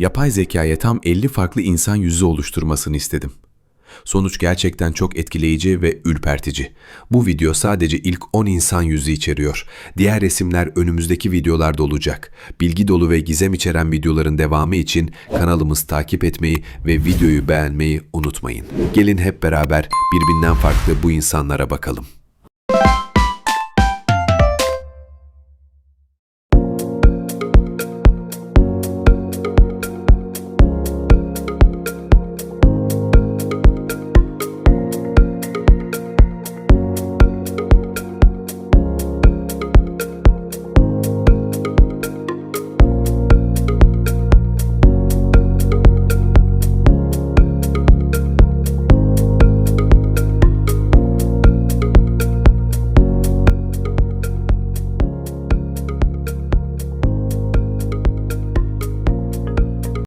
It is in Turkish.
Yapay zekaya tam 50 farklı insan yüzü oluşturmasını istedim. Sonuç gerçekten çok etkileyici ve ürpertici. Bu video sadece ilk 10 insan yüzü içeriyor. Diğer resimler önümüzdeki videolarda olacak. Bilgi dolu ve gizem içeren videoların devamı için kanalımızı takip etmeyi ve videoyu beğenmeyi unutmayın. Gelin hep beraber birbirinden farklı bu insanlara bakalım.